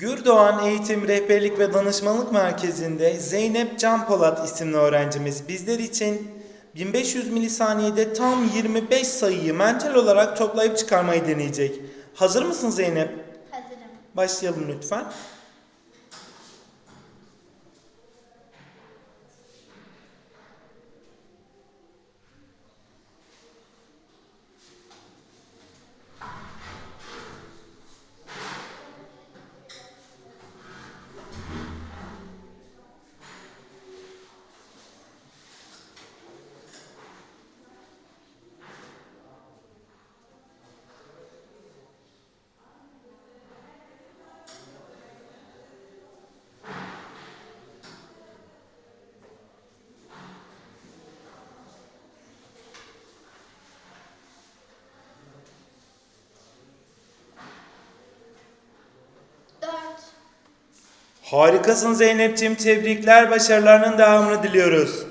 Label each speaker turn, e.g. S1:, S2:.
S1: Gürdoğan Eğitim Rehberlik ve Danışmanlık Merkezi'nde Zeynep Can Polat isimli öğrencimiz bizler için 1500 milisaniyede tam 25 sayıyı mental olarak toplayıp çıkarmayı deneyecek. Hazır mısın Zeynep?
S2: Hazırım.
S1: Başlayalım lütfen. Harikasın Zeynep'ciğim. Tebrikler. Başarılarının devamını diliyoruz.